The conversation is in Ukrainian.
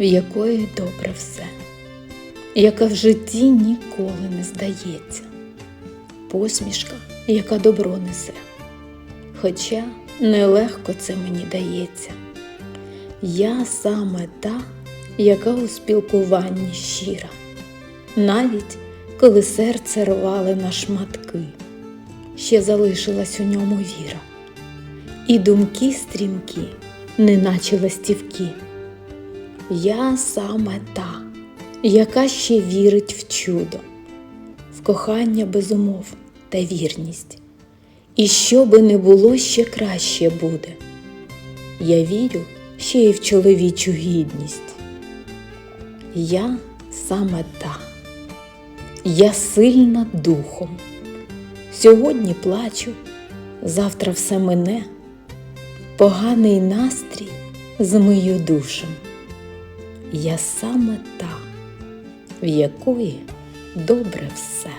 в якої добре все, яка в житті ніколи не здається, посмішка, яка добро несе. Хоча нелегко це мені дається. Я саме та, яка у спілкуванні щира, навіть коли серце рвали на шматки, ще залишилась у ньому віра, і думки стрімкі, неначе ластівки. Я саме та, яка ще вірить в чудо, в кохання без умов та вірність. І що би не було, ще краще буде. Я вірю ще й в чоловічу гідність. Я саме та, я сильна духом. Сьогодні плачу, завтра все мине, поганий настрій з мою душу. Я саме та, в якої добре все.